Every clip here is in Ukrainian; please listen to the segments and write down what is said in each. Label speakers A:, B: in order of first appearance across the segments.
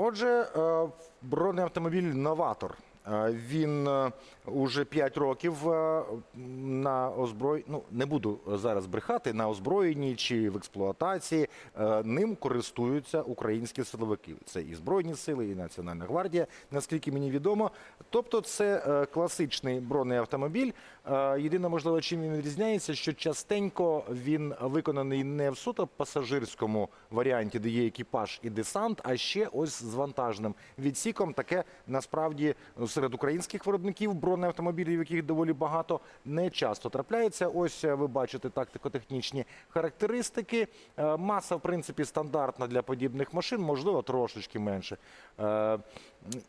A: Отже, е, бронеавтомобіль Новатор. Е, Він е, уже 5 років на озброй... ну не буду зараз брехати на озброєнні чи в експлуатації. Ним користуються українські силовики. Це і збройні сили, і Національна гвардія, наскільки мені відомо. Тобто, це класичний бронеавтомобіль. Е, Єдине, можливо, чим він відрізняється, що частенько він виконаний не в суто пасажирському варіанті, де є екіпаж і десант, а ще ось з вантажним відсіком. Таке насправді серед українських виробників бронеавтомобілів, яких доволі багато, не часто трапляється. Ось е, ви бачите тактико-технічні характеристики. Е, Маса, в принципі, стандартна для подібних машин, можливо, трошечки менше.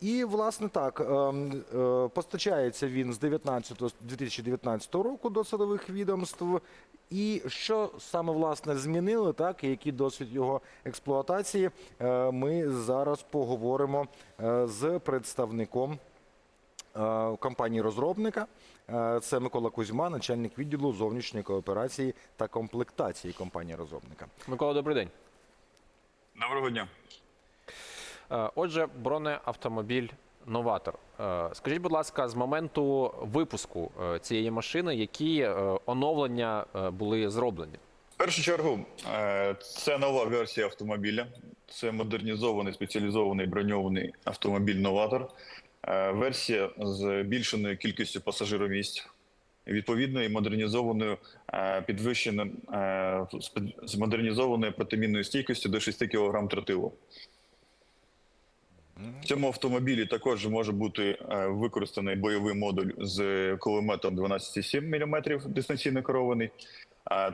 A: І, власне, так, е, м, е, постачається він з 19, 2019 року до силових відомств. І що саме власне змінили, так і який досвід його експлуатації, е, ми зараз поговоримо е, з представником компанії розробника. Це Микола Кузьма, начальник відділу зовнішньої кооперації та комплектації компанії розробника.
B: Микола, добрий день.
C: Доброго дня.
B: Е, Отже, бронеавтомобіль Новатор. Е, Скажіть, будь ласка, з моменту випуску е, цієї машини, які оновлення були зроблені?
C: В першу чергу, це нова версія автомобіля. Це модернізований спеціалізований броньований автомобіль Новатор. Версія з більшеною кількістю пасажиромісць. Відповідно, і модернізованою підвищеним з модернізованою протимінною стійкістю до 6 кг тротилу. В цьому автомобілі також може бути е, використаний бойовий модуль з кулеметом 12,7 мм дистанційно керований.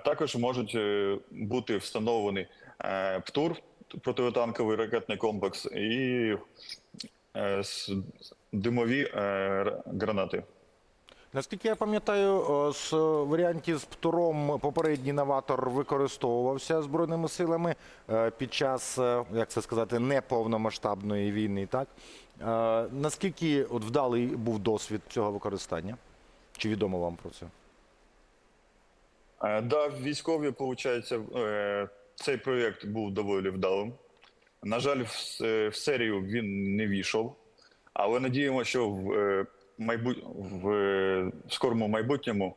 C: Також можуть е, бути встановлені е, ПТУР, протитанковий ракетний комплекс, і димові гранати.
A: Наскільки я пам'ятаю, з варіанті з ПТУРом попередній новатор використовувався збройними силами е, під час, е, як це сказати, неповномасштабної війни. Так Е, наскільки от вдалий був досвід цього використання? Чи відомо вам про це?
C: Е, Да, військові, виходить, цей проєкт був доволі вдалим. На жаль, в, е, серію він не війшов, але надіємося, що в, е, майбут... в, скорому майбутньому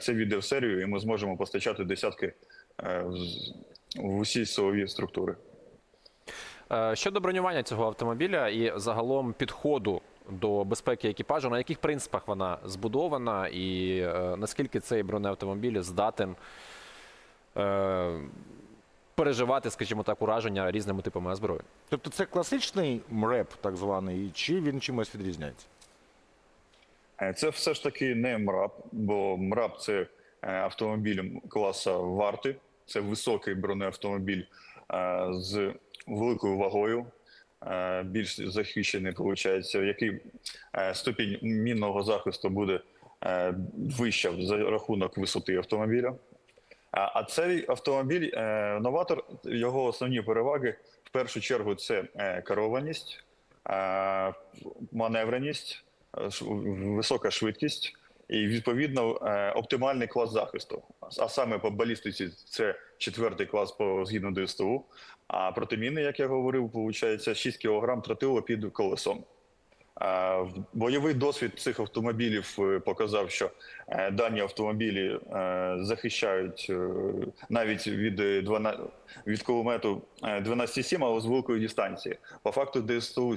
C: це війде в серію, і ми зможемо постачати десятки е, в усі силові структури.
B: Е, Щодо бронювання цього автомобіля і загалом підходу до безпеки екіпажу, на яких принципах вона збудована, і е, наскільки цей бронеавтомобіль здатен переживати, скажімо так, ураження різними типами озброєнь?
A: Тобто це класичний МРЕП, так званий, чи він чимось відрізняється?
C: Е, Це все ж таки не МРАП, бо МРАП це е, автомобіль класу варти, це високий бронеавтомобіль е, з великою вагою, більш захищений, виходить, який ступінь мінного захисту буде вища за рахунок висоти автомобіля. А цей автомобіль, новатор, його основні переваги в першу чергу це керованість, маневреність, висока швидкість і відповідно е, оптимальний клас захисту. А саме по балістиці це четвертий клас по згідно ДСТУ. А протиміни, як я говорив, виходить 6 кг тротилу під колесом. Бойовий досвід цих автомобілів е, показав, що е, дані автомобілі е, захищають навіть від, е, 12 від кулемету е, 12,7, але з великої дистанції. По факту ДСТУ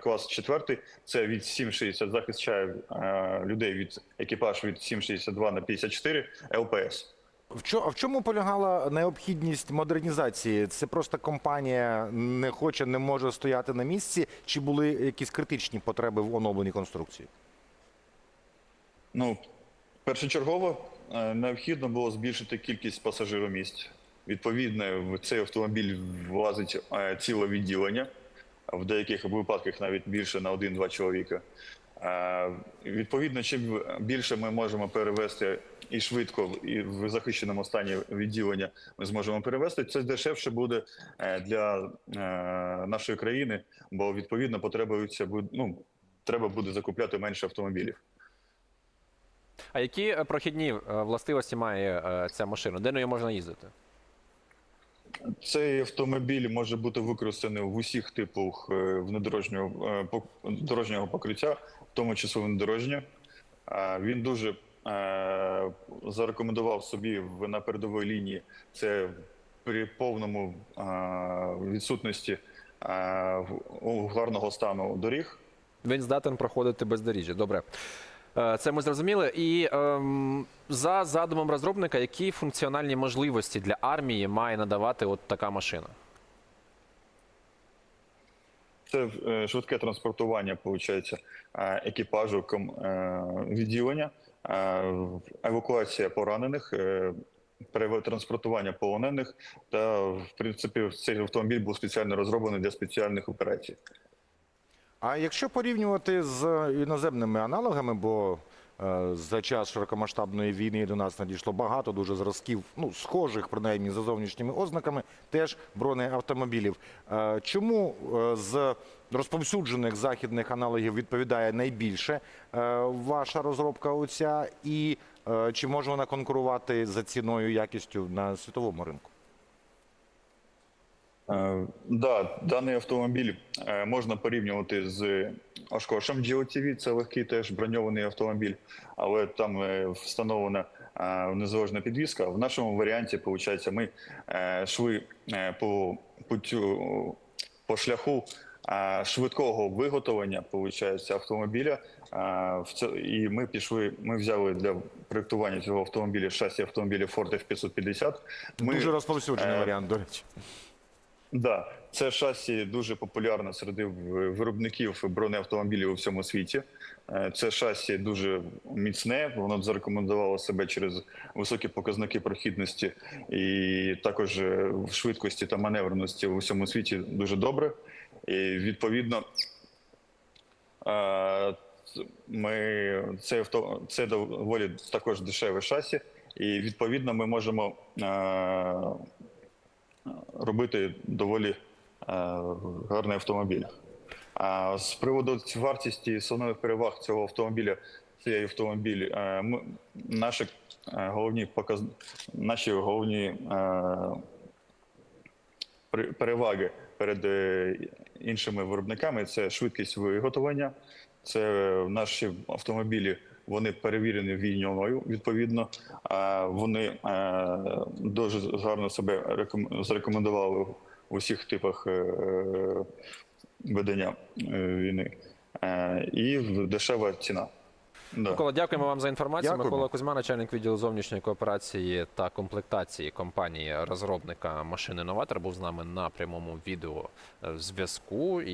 C: клас 4 це від 7,60 захищає людей від екіпаж від 7,62 на 54 ЛПС.
A: В чому полягала необхідність модернізації? Це просто компанія не хоче, не може стояти на місці, чи були якісь критичні потреби в оновленій конструкції?
C: Ну, першочергово е, необхідно було збільшити кількість пасажиромісць. Відповідно, в цей автомобіль влазить е, ціле відділення, в деяких випадках навіть більше на один-два чоловіка. Е, Відповідно, чим більше ми можемо перевести і швидко, і в захищеному стані відділення ми зможемо перевести, це дешевше буде е, для е, нашої країни, бо відповідно потребується ну, треба буде закупляти менше автомобілів.
B: А які е, прохідні властивості має ця машина? Де нею можна їздити?
C: Цей автомобіль може бути використаний в усіх типах внедорожнього дорожнього покриття, в тому числі внедорожнє. Він дуже зарекомендував собі в на передовій лінії. Це при повному е, відсутності е, гарного стану доріг.
B: Він здатен проходити бездоріжжя. Добре. Е, Це ми зрозуміли. І ем, за задумом розробника, які функціональні можливості для армії має надавати от така машина?
C: Це е, швидке транспортування, виходить, екіпажу е, відділення, е, евакуація поранених, е, перетранспортування полонених. Та, в принципі, цей автомобіль був спеціально розроблений для спеціальних операцій.
A: А якщо порівнювати з іноземними аналогами, бо е, за час широкомасштабної війни до нас надійшло багато дуже зразків, ну схожих принаймні за зовнішніми ознаками, теж бронеавтомобілів. Е, чому е, з розповсюджених західних аналогів відповідає найбільше е, ваша розробка оця, і е, чи може вона конкурувати за ціною якістю на світовому ринку?
C: Е, Да, даний автомобіль е, можна порівнювати з Oshkosh GLTV, це легкий теж броньований автомобіль, але там е, встановлена незалежна підвізка. В нашому варіанті, виходить, ми йшли по путю, по шляху швидкого виготовлення, виходить, автомобіля. І ми пішли, ми взяли для проєктування цього автомобіля шасі автомобіля Ford F550. Ми,
A: Дуже розповсюджений варіант, до речі.
C: Да, це шасі дуже популярне серед виробників бронеавтомобілів у всьому світі. Е, Це шасі дуже міцне. Воно зарекомендувало себе через високі показники прохідності і також е, швидкості та маневреності у всьому світі дуже добре. І відповідно. е, Ми це авто це доволі також дешеве шасі, і відповідно ми можемо робити доволі е, гарний автомобіль. А з приводу вартості основних переваг цього автомобіля, цей автомобіль, е, наші е, головні показ... наші головні переваги перед іншими виробниками це швидкість виготовлення. Це наші автомобілі, вони перевірені війною, відповідно. А Вони е, дуже гарно себе реком- зарекомендували в усіх типах е, ведення е, війни. Е, І дешева ціна. Да.
B: Микола, дякуємо вам за інформацію.
A: Дякуємо.
B: Микола Кузьма, начальник відділу зовнішньої кооперації та комплектації компанії розробника машини Новатор, був з нами на прямому відео е, зв'язку.